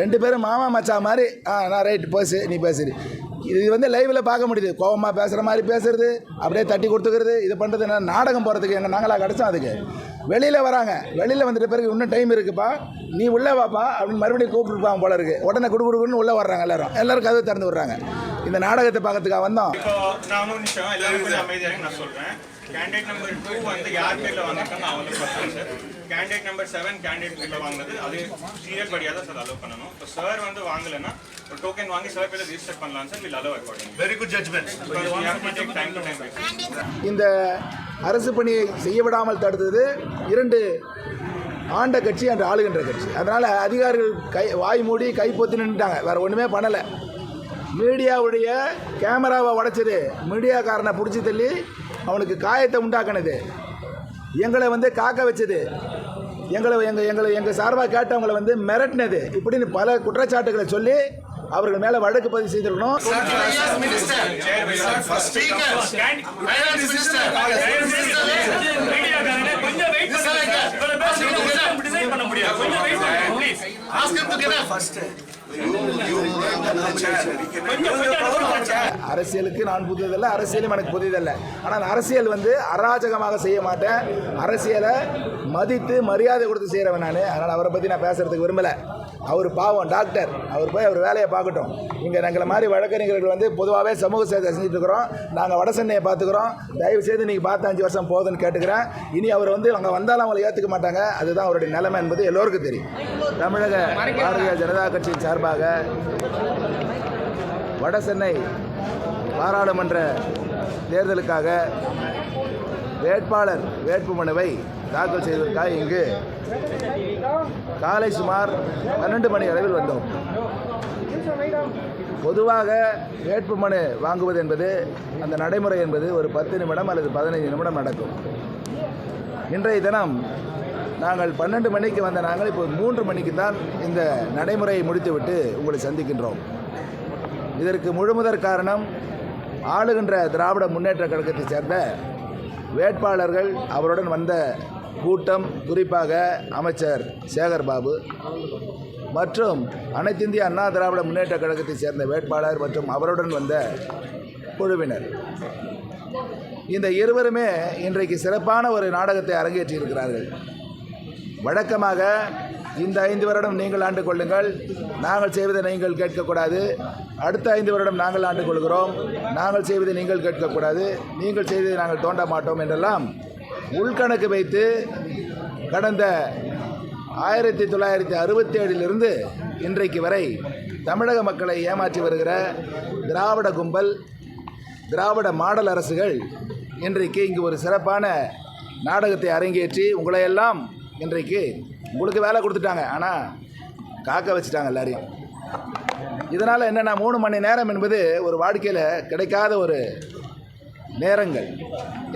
ரெண்டு பேரும் மாமா மச்சா மாதிரி. ஆ நான் ரைட் பேசு நீ பேசுறி இது வந்து லைவில் பார்க்க முடியுது. கோவமாக பேசுகிற மாதிரி பேசுறது அப்படியே தட்டி கொடுத்துக்கிறது இது பண்ணுறது என்ன நாடகம் போகிறதுக்கு எங்கள் நாங்களாக கிடச்சோம் அதுக்கு. வெளியில் வராங்க. வெளியில் வந்துட்ட பிறகு இன்னும் டைம் இருக்குப்பா. நீ உள்ளே வாப்பா அப்படின்னு மறுபடியும் கூப்பிட்டுருப்பாங்க போல இருக்குது உடனே குடு குடுக்குன்னு உள்ளே வர்றாங்க எல்லாரும். எல்லாரும் கதவு திறந்து விடுறாங்க. இந்த நாடகத்தை பார்க்கறதுக்காக வந்தோம். கேண்டிடேட் நம்பர் டூ வந்து யார் பேர்ல வாங்கிருக்காங்க அவங்களுக்கு பத்துறேன் sir candidate number seven candidate பேர்ல வாங்கினது. அது சீரியல் படியாக தான் சார் அலோவ் பண்ணணும். இப்போ சார் வந்து வாங்கலைன்னா ஒரு டோக்கன் வாங்கி சார் பேர்ல ரிஜிஸ்டர் பண்ணலாம் sir will allow according Very good judgment. Time to time இந்த அரசு பணியை செய்ய விடாமல் தடுத்தது இரண்டு ஆண்ட கட்சி அன்று ஆளுகின்ற கட்சி. அதனால் அதிகாரிகள் கை வாய் மூடி கை பொத்தி நின்றுட்டாங்க வேறு ஒன்றுமே பண்ணலை. மீடியாவுடைய கேமராவை உடைச்சது. மீடியாக்காரனை பிடிச்சி தள்ளி அவனுக்கு காயத்தை உண்டாக்குனது எங்களை வந்து காக்க வச்சது எங்களை எங்கள் எங்களை எங்கள் சார்பாக கேட்டவங்களை வந்து மிரட்டினது இப்படின்னு பல குற்றச்சாட்டுகளை சொல்லி அவர்கள் மேலே வழக்கு பதிவு செய்திருக்கணும் அரசியலுக்கு நான் புதியதல்ல அரசியலும் எனக்கு புதியதல்ல. ஆனால் அரசியல் வந்து அராஜகமாக செய்ய மாட்டேன். அரசியலை மதித்து மரியாதை கொடுத்து செய்கிறவன் நான். அதனால் அவரை பற்றி நான் பேசுறதுக்கு விரும்பலை. அவர் பாவம் டாக்டர். அவர் போய் அவர் வேலையை பார்க்கட்டும். இங்கே எங்களை மாதிரி வழக்கறிஞர்கள் வந்து பொதுவாகவே சமூக சேவை செஞ்சுட்டு இருக்கிறோம். நாங்கள் வட சென்னையை பார்த்துக்குறோம். தயவு செய்து நீங்கள் பார்த்து அஞ்சு வருஷம் போதுன்னு கேட்டுக்கிறேன். இனி அவர் வந்து அங்கே வந்தாலும் அவங்களை ஏற்றுக்க மாட்டாங்க. அதுதான் அவருடைய நிலைமை என்பது எல்லோருக்கும் தெரியும். தமிழக பாரதிய ஜனதா கட்சியின் சார்பாக வட சென்னை பாராளுமன்ற தேர்தலுக்காக வேட்பாளர் வேட்புமனுவை தாக்கல் செய்வதற்காக இங்கு காலை சுமார் பன்னெண்டு மணி அளவில் வந்தோம். பொதுவாக வேட்புமனு வாங்குவது என்பது அந்த நடைமுறை என்பது ஒரு பத்து நிமிடம் அல்லது பதினைந்து நிமிடம் நடக்கும். இன்றைய தினம் நாங்கள் பன்னெண்டு மணிக்கு வந்த நாங்கள் இப்போ மூன்று மணிக்கு தான் இந்த நடைமுறையை முடித்துவிட்டு உங்களை சந்திக்கின்றோம். இதற்கு முழுமுதற் காரணம் ஆளுகின்ற திராவிட முன்னேற்ற கழகத்தைச் சேர்ந்த வேட்பாளர்கள் அவருடன் வந்த கூட்டம் குறிப்பாக அமைச்சர் சேகர் பாபு மற்றும் அனைத்திந்திய அண்ணா திராவிட முன்னேற்ற கழகத்தைச் சேர்ந்த வேட்பாளர் மற்றும் அவருடன் வந்த குழுவினர். இந்த இருவருமே இன்றைக்கு சிறப்பான ஒரு நாடகத்தை அரங்கேற்றி இருக்கிறார்கள் வழக்கமாக இந்த ஐந்து வருடம் நீங்கள் ஆண்டு கொள்ளுங்கள். நாங்கள் செய்வதை நீங்கள் கேட்கக்கூடாது. அடுத்த ஐந்து வருடம் நாங்கள் ஆண்டு கொள்கிறோம். நாங்கள் செய்வதை நீங்கள் கேட்கக்கூடாது. நீங்கள் செய்வதை நாங்கள் தோண்ட மாட்டோம் என்றெல்லாம் உள்கணக்கு வைத்து கடந்த ஆயிரத்தி தொள்ளாயிரத்தி அறுபத்தி ஏழிலிருந்து இன்றைக்கு வரை தமிழக மக்களை ஏமாற்றி வருகிற திராவிட கும்பல் திராவிட மாடல் அரசுகள் இன்றைக்கு இங்கு ஒரு சிறப்பான நாடகத்தை அரங்கேற்றி உங்களையெல்லாம் இன்றைக்கு உங்களுக்கு வேலை கொடுத்துட்டாங்க. ஆனால் காக்க வச்சுட்டாங்க எல்லாரையும். இதனால் என்னென்னா மூணு மணி நேரம் என்பது ஒரு வாழ்க்கையில் கிடைக்காத ஒரு நேரங்கள்.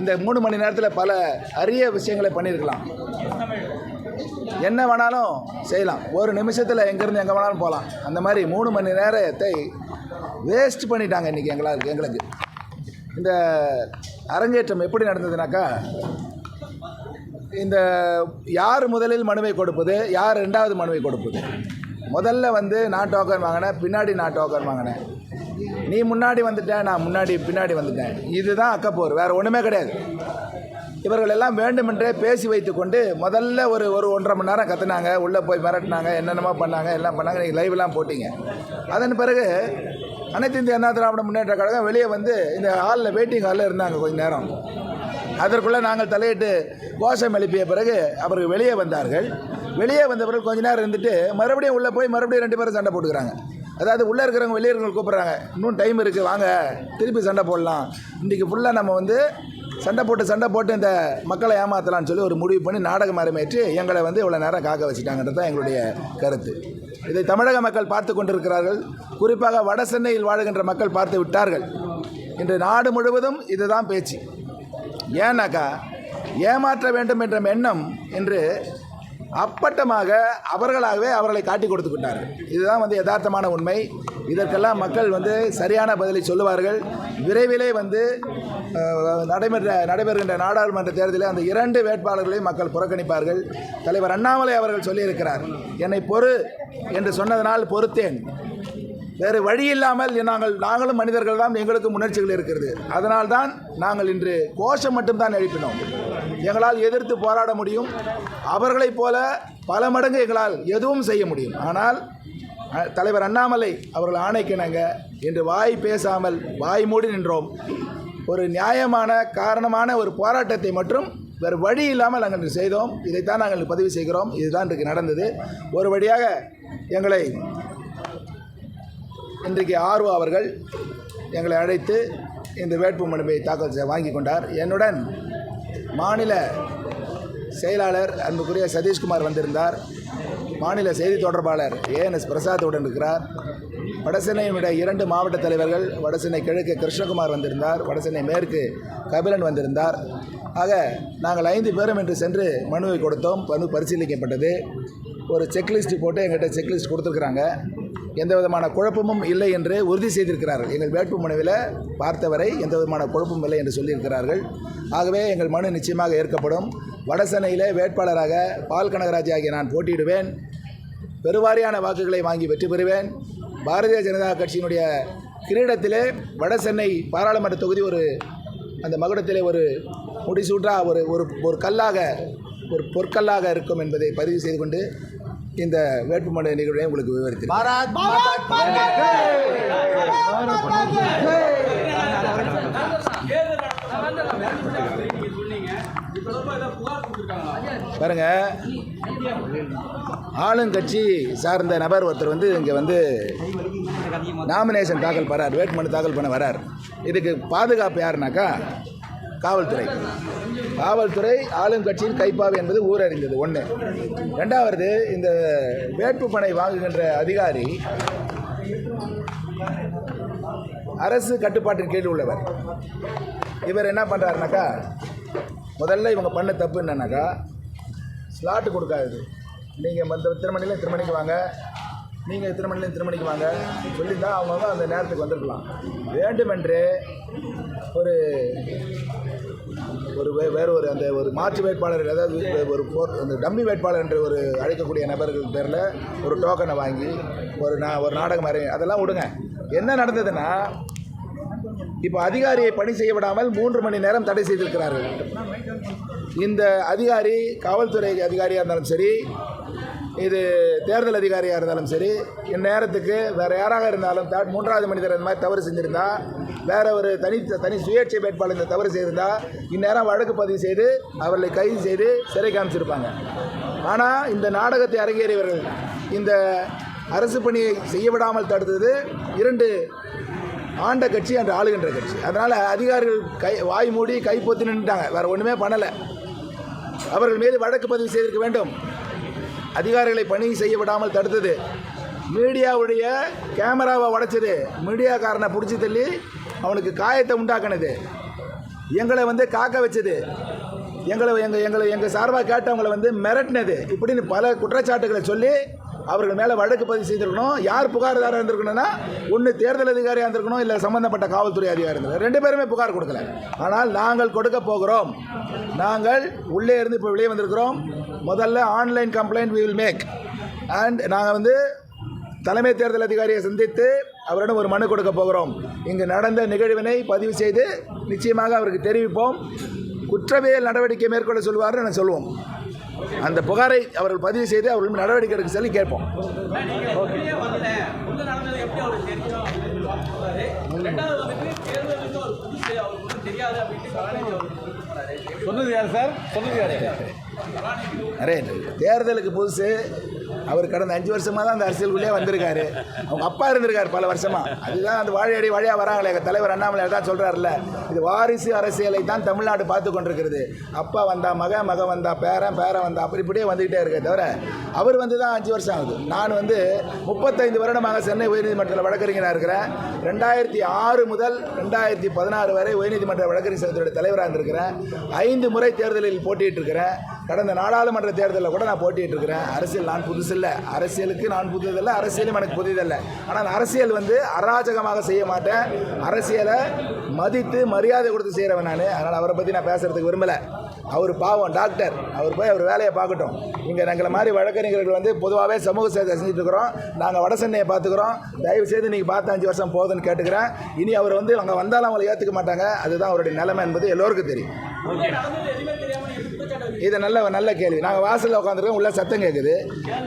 இந்த மூணு மணி நேரத்தில் பல அரிய விஷயங்களை பண்ணியிருக்கலாம். என்ன வேணாலும் செய்யலாம். ஒரு நிமிஷத்தில் எங்கேருந்து எங்கே வேணாலும் போகலாம். அந்த மாதிரி மூணு மணி நேரத்தை வேஸ்ட் பண்ணிட்டாங்க இன்றைக்கி எங்களால் எங்களுக்கு. இந்த அரங்கேற்றம் எப்படி நடந்ததுனாக்கா இந்த யார் முதலில் மனுவை கொடுப்பது யார் ரெண்டாவது மனுவை கொடுப்பது? முதல்ல வந்து நான் டோக்கன் வாங்கினேன் பின்னாடி நான் டோக்கன் வாங்கினேன். நீ முன்னாடி வந்துட்ட நான் முன்னாடி பின்னாடி வந்துட்டேன். இதுதான் அக்கப்போர் வேறு ஒன்றுமே கிடையாது. இவர்கள் எல்லாம் வேண்டுமென்றே பேசி வைத்துக்கொண்டு முதல்ல ஒரு ஒரு ஒன்றரை மணி நேரம் கற்றுனாங்க உள்ளே போய் மிரட்டினாங்க என்னென்னமோ பண்ணாங்க எல்லாம் பண்ணாங்க நீங்கள் லைவ்லாம் போட்டிங்க. அதன் பிறகு அனைத்து இந்திய அண்ணா திராவிட முன்னேற்ற கழகம் வெளியே வந்து இந்த ஹாலில் வெயிட்டிங் ஹாலில் இருந்தாங்க கொஞ்ச நேரம். அதற்குள்ளே நாங்கள் தலையிட்டு கோஷம் எழுப்பிய பிறகு அவர்கள் வெளியே வந்தார்கள். வெளியே வந்த பிறகு கொஞ்ச நேரம் இருந்துட்டு மறுபடியும் உள்ளே போய் மறுபடியும் ரெண்டு பேரும் சண்டை போட்டுக்கிறாங்க. அதாவது உள்ளே இருக்கிறவங்க வெளியே இருக்கிறவங்க கூப்பிட்றாங்க இன்னும் டைம் இருக்குது வாங்க திருப்பி சண்டை போடலாம். இன்றைக்கி ஃபுல்லாக நம்ம வந்து சண்டை போட்டு சண்டை போட்டு இந்த மக்களை ஏமாற்றலாம்னு சொல்லி ஒரு முடிவு பண்ணி நாடகம் அரங்கேற்றி எங்களை வந்து இவ்வளோ நேரம் காக்க வச்சுட்டாங்கன்றது தான் எங்களுடைய கருத்து. இதை தமிழக மக்கள் பார்த்து கொண்டிருக்கிறார்கள். குறிப்பாக வட சென்னையில் வாழுகின்ற மக்கள் பார்த்து விட்டார்கள். இன்று நாடு முழுவதும் இதுதான் பேச்சு. ஏன்னாக்கா ஏமாற்ற வேண்டும் என்ற எண்ணம் என்று அப்பட்டமாக அவர்களாகவே அவர்களை காட்டி கொடுத்து விட்டார்கள். இதுதான் வந்து யதார்த்தமான உண்மை. இதற்கெல்லாம் மக்கள் வந்து சரியான பதிலை சொல்லுவார்கள். விரைவிலே வந்து நடைபெற நடைபெற்ற நடைபெறுகின்ற நாடாளுமன்ற தேர்தலில் அந்த இரண்டு வேட்பாளர்களையும் மக்கள் புறக்கணிப்பார்கள். தலைவர் அண்ணாமலை அவர்கள் சொல்லியிருக்கிறார் என்னை பொறு என்று சொன்னதனால் பொறுத்தேன். வேறு வழி இல்லாமல் நாங்கள் நாங்களும் மனிதர்கள் தான் எங்களுக்கும் உணர்ச்சிகள் இருக்கிறது. அதனால்தான் நாங்கள் இன்று கோஷம் மட்டும்தான் எழுப்பினோம். எங்களால் எதிர்த்து போராட முடியும். அவர்களைப் போல பல மடங்கு எங்களால் எதுவும் செய்ய முடியும். ஆனால் தலைவர் அண்ணாமலை அவர்கள் ஆணைக்கிணங்க இன்று வாய் பேசாமல் வாய் மூடி நின்றோம். ஒரு நியாயமான காரணமான ஒரு போராட்டத்தை மற்றும் வேறு வழி இல்லாமல் நாங்கள் இன்று செய்தோம். இதைத்தான் நாங்கள் பதிவு செய்கிறோம். இதுதான் இன்றைக்கு நடந்தது. ஒரு வழியாக எங்களை இன்றைக்கு ஆர்வ அவர்கள் எங்களை அழைத்து இந்த வேட்பு மனுவை தாக்கல் செய்ய வாங்கி கொண்டார். என்னுடன் மாநில செயலாளர் அன்புக்குரிய சதீஷ்குமார் வந்திருந்தார். மாநில செய்தி தொடர்பாளர் ஏஎன்எஸ் பிரசாத் உடன் இருக்கிறார். வடசென்னையினுடைய இரண்டு மாவட்ட தலைவர்கள் வடசென்னை கிழக்கு கிருஷ்ணகுமார் வந்திருந்தார் வடசென்னை மேற்கு கபிலன் வந்திருந்தார். ஆக நாங்கள் ஐந்து பேரும் இன்று சென்று மனுவை கொடுத்தோம். மனு பரிசீலிக்கப்பட்டது. ஒரு செக்லிஸ்ட் போட்டு எங்கள்கிட்ட செக்லிஸ்ட் கொடுத்துருக்குறாங்க. எந்த விதமான குழப்பமும் இல்லை என்று உறுதி செய்திருக்கிறார்கள். எங்கள் வேட்பு மனுவில் பார்த்தவரை எந்த விதமான குழப்பமும் இல்லை என்று சொல்லியிருக்கிறார்கள். ஆகவே எங்கள் மனு நிச்சயமாக ஏற்கப்படும். வடசென்னையில் வேட்பாளராக பால் கனகராஜ் ஆகிய நான் போட்டியிடுவேன். பெருவாரியான வாக்குகளை வாங்கி வெற்றி பெறுவேன். பாரதிய ஜனதா கட்சியினுடைய கிரீடத்திலே வடசென்னை பாராளுமன்ற தொகுதி ஒரு அந்த மகுடத்திலே ஒரு முடிசூற்றா ஒரு ஒரு ஒரு கல்லாக ஒரு பொற்கல்லாக இருக்கும் என்பதை பதிவு செய்து கொண்டு இந்த வேட்புமனு நிகழ்வை உங்களுக்கு விவரித்தேன் பாருங்க. ஆளுங்கட்சி சார்ந்த நபர் ஒருத்தர் வந்து இங்கே வந்து நாமினேஷன் தாக்கல் பண்ணார் வேட்புமனு தாக்கல் பண்ண வரார் இதுக்கு பாதுகாப்பு யாருனாக்கா காவல்துறை. காவல்துறை ஆளுங்கட்சியின் கைப்பாவு என்பது ஊரறிந்தது ஒன்று ரெண்டாவது இந்த வேட்புமனை வாங்குகின்ற அதிகாரி அரசு கட்டுப்பாட்டின் கீழ் உள்ளவர். இவர் என்ன பண்ணுறாருனாக்கா முதல்ல இவங்க பண்ண தப்பு என்னன்னாக்கா ஸ்லாட்டு கொடுக்காது நீங்கள் மற்ற திருமணியில் திருமணிக்கு வாங்க. நீங்கள் இத்தனை திருமணிக்கு இத்தனை மணிக்கு வாங்க? சொல்லியிருந்தா அவங்க வந்து அந்த நேரத்துக்கு வந்திருக்கலாம். வேண்டுமென்றே ஒரு ஒரு வே வேறு ஒரு அந்த ஒரு மாற்று வேட்பாளர் அதாவது ஒரு போர் அந்த டம்மி வேட்பாளர் என்று ஒரு அழைக்கக்கூடிய நபர்கள் பேரில் ஒரு டோக்கனை வாங்கி ஒரு நான் ஒரு நாடகம் மாதிரி அதெல்லாம் விடுங்க. என்ன நடந்ததுன்னா இப்போ அதிகாரியை பணி செய்ய விடாமல் மூன்று மணி நேரம் தடை செய்திருக்கிறார்கள். இந்த அதிகாரி காவல்துறை அதிகாரியாக இருந்தாலும் சரி இது தேர்தல் அதிகாரியாக இருந்தாலும் சரி இந்நேரத்துக்கு வேறு யாராக இருந்தாலும் தேர்ட் மூன்றாவது மனிதர் இந்த மாதிரி தவறு செஞ்சிருந்தா வேற ஒரு தனி தனி சுயேட்சை வேட்பாளர் இந்த தவறு செய்திருந்தா இந்நேரம் வழக்கு பதிவு செய்து அவர்களை கைது செய்து சிறை காமிச்சிருப்பாங்க. ஆனால் இந்த நாடகத்தை அரங்கேறியவர்கள் இந்த அரசு பணியை செய்ய விடாமல் தடுத்தது இரண்டு ஆண்ட கட்சி அன்று ஆளுகின்ற கட்சி. அதனால் அதிகாரிகள் கை வாய் மூடி கைப்பொத்தி நின்றுட்டாங்க வேறு ஒன்றுமே பண்ணலை. அவர்கள் மீது வழக்கு பதிவு செய்திருக்க வேண்டும். அதிகாரிகளை பணி செய்ய விடாமல் தடுத்தது. மீடியாவுடைய கேமராவை உடைச்சது. மீடியாக்காரனை பிடிச்சி தள்ளி அவனுக்கு காயத்தை உண்டாக்குனது. எங்களை வந்து காக்க வச்சது. எங்களை எங்கள் எங்களை எங்கள் சார்பாக கேட்டவங்களை வந்து மிரட்டினது. இப்படின்னு பல குற்றச்சாட்டுகளை சொல்லி அவர்கள் மேலே வழக்கு பதிவு செய்திருக்கணும். யார் புகார்தாராக இருந்திருக்கணும்னா ஒன்று தேர்தல் அதிகாரியாக இருந்திருக்கணும் இல்லை சம்பந்தப்பட்ட காவல்துறை அதிகாரி இருந்திருக்கணும். ரெண்டு பேருமே புகார் கொடுக்கல. ஆனால் நாங்கள் கொடுக்க போகிறோம். நாங்கள் உள்ளே இருந்து இப்போ வெளியே வந்திருக்கிறோம். முதல்ல online complaint we will make and நாங்கள் வந்து தலைமை தேர்தல் அதிகாரியை சந்தித்து அவரிடம் ஒரு மனு கொடுக்க போகிறோம். இங்கு நடந்த நிகழ்வினை பதிவு செய்து நிச்சயமாக அவருக்கு தெரிவிப்போம். குற்றவியல் நடவடிக்கை மேற்கொள்ள சொல்வார்னு நான் சொல்லுவோம். அந்த புகாரை அவர்கள் பதிவு செய்து அவர்கள் நடவடிக்கை எடுக்க சொல்லி கேட்போம். சொன்னது யார் சார்? சொன்னது யார்? நிறைய தேர்தலுக்கு புதுசு அவர் கடந்த அஞ்சு வருஷமாக தான் அந்த அரசியலுக்குள்ளே வந்திருக்காரு. அவங்க அப்பா இருந்திருக்காரு பல வருஷமாக அதுதான் அந்த வாழையடி வழியாக வராங்களே எங்கள் தலைவர் அண்ணாமலை தான் சொல்கிறாருல்ல இது வாரிசு அரசியலை தான் தமிழ்நாடு பார்த்து கொண்டிருக்கிறது. அப்பா வந்தா மக மக வந்தா பேரன் பேரன் வந்தா அப்படி இப்படியே வந்துக்கிட்டே இருக்கே தவிர அவர் வந்து தான் அஞ்சு வருஷம் ஆகுது. நான் வந்து முப்பத்தைந்து வருடமாக சென்னை உயர்நீதிமன்றத்தில் வழக்கறிஞராக இருக்கிறேன். ரெண்டாயிரத்தி ஆறு முதல் ரெண்டாயிரத்தி பதினாறு வரை உயர்நீதிமன்ற வழக்கறிஞர் சங்கத்துடைய தலைவராக இருந்திருக்கிறேன். ஐந்து முறை தேர்தலில் போட்டியிட்டு இருக்கிறேன் கடந்த நாடாளுமன்ற தேர்தலில் கூட நான் போட்டிட்டு இருக்கிறேன் அரசியல் நான் புதுசில்லை. அரசியலுக்கு நான் புதுதில்லை அரசியலும் எனக்கு புதிதில்லை. ஆனால் அரசியல் வந்து அராஜகமாக செய்ய மாட்டேன். அரசியலை மதித்து மரியாதை கொடுத்து செய்கிறவன் நான். அதனால் அவரை பற்றி நான் பேசுறதுக்கு விரும்பலை. அவர் பாவம் டாக்டர். அவர் போய் அவர் வேலையை பார்க்கட்டும். இங்கே எங்களை மாதிரி வழக்கறிஞர்கள் வந்து பொதுவாகவே சமூக சேவை செஞ்சுட்டு இருக்கிறோம். நாங்கள் வட சென்னையை பார்த்துக்குறோம். தயவு செய்து நீங்கள் பார்த்து அஞ்சு வருஷம் போகுதுன்னு கேட்டுக்கிறேன். இனி அவர் வந்து அங்கே வந்தாலும் அவங்களை ஏற்றுக்க மாட்டாங்க. அதுதான் அவருடைய நிலைமை என்பது எல்லோருக்கும் தெரியும். இது நல்ல நல்ல கேள்வி. நாங்கள் வாசலில் உட்காந்துருக்கோம் உள்ள சத்தம் கேட்குது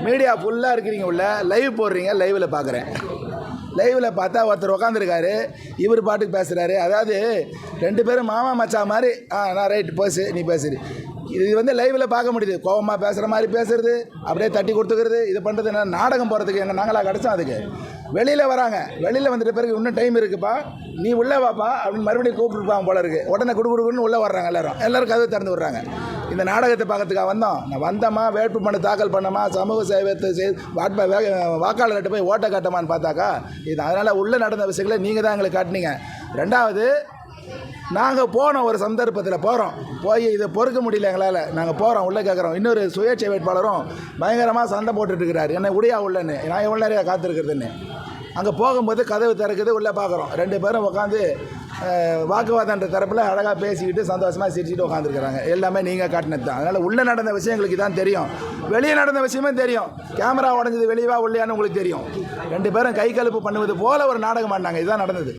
மீடியா ஃபுல்லாக இருக்கிறீங்க உள்ள. லைவ் போடுறீங்க லைவில் பார்க்குறேன் லைவில் பார்த்தா ஒருத்தர் உட்காந்துருக்காரு. இவர் பாட்டுக்கு பேசுகிறாரு அதாவது ரெண்டு பேரும் மாமா மச்சா மாதிரி ஆ நான் ரைட் பேசு நீ பேசுறி இது வந்து லைவில் பார்க்க முடியுது. கோவமாக பேசுகிற மாதிரி பேசுறது அப்படியே தட்டி கொடுத்துக்கிறது இது பண்ணுறது என்ன? நாடகம் போகிறதுக்கு எங்கள் நாங்களாக கிடச்சோம் அதுக்கு. வெளியில் வராங்க. வெளியில் வந்துட்ட பிறகு இன்னும் டைம் இருக்குப்பா. நீ உள்ளே வாப்பா அப்படின்னு மறுபடியும் கூப்பிட்டுருப்பாங்க போல இருக்கு. உடனே குடுகுடுன்னு உள்ளே வர்றாங்க எல்லாரும். எல்லோரும் கதவு திறந்து விட்றாங்க. இந்த நாடகத்தை பார்க்கறதுக்காக வந்தோம். நான் வந்தோமா வேட்பு மனு தாக்கல் பண்ணோமா சமூக சேவை செய்து வாட்ப வாக்காளர்கிட்ட போய் ஓட்டை காட்டமான்னு பார்த்தாக்கா இது அதனால் உள்ளே நடந்த விஷயங்களை நீங்கள் தான் எங்களுக்கு காட்டினீங்க. ரெண்டாவது நாங்கள் போனோம் ஒரு சந்தர்ப்பத்தில் போகிறோம் போய் இதை பொறுக்க முடியல எங்களால். நாங்கள் போகிறோம் உள்ளே கேட்குறோம் இன்னொரு சுயேட்சை வேட்பாளரும் பயங்கரமாக சண்டை போட்டுட்ருக்கிறார். என்ன உடையா உள்ளன்னு. நான் எவ்வளோ நேரம் காத்திருக்கிறதுன்னு. அங்கே போகும்போது கதவு திறக்குது உள்ளே பார்க்குறோம் ரெண்டு பேரும் உட்காந்து வாக்குவாதன்ற தரப்பில் அழகாக பேசிக்கிட்டு சந்தோஷமாக சிரிச்சுட்டு உட்காந்துருக்குறாங்க எல்லாமே நீங்கள் காட்டினது தான். அதனால் உள்ளே நடந்த விஷயம் எங்களுக்கு தான் தெரியும். வெளியே நடந்த விஷயமே தெரியும். கேமரா உடஞ்சது வெளியவா உள்ளேயான்னு உங்களுக்கு தெரியும். ரெண்டு பேரும் கை கழுப்பு பண்ணுவது போல ஒரு நாடகம் ஆடினாங்க இதுதான் நடந்தது.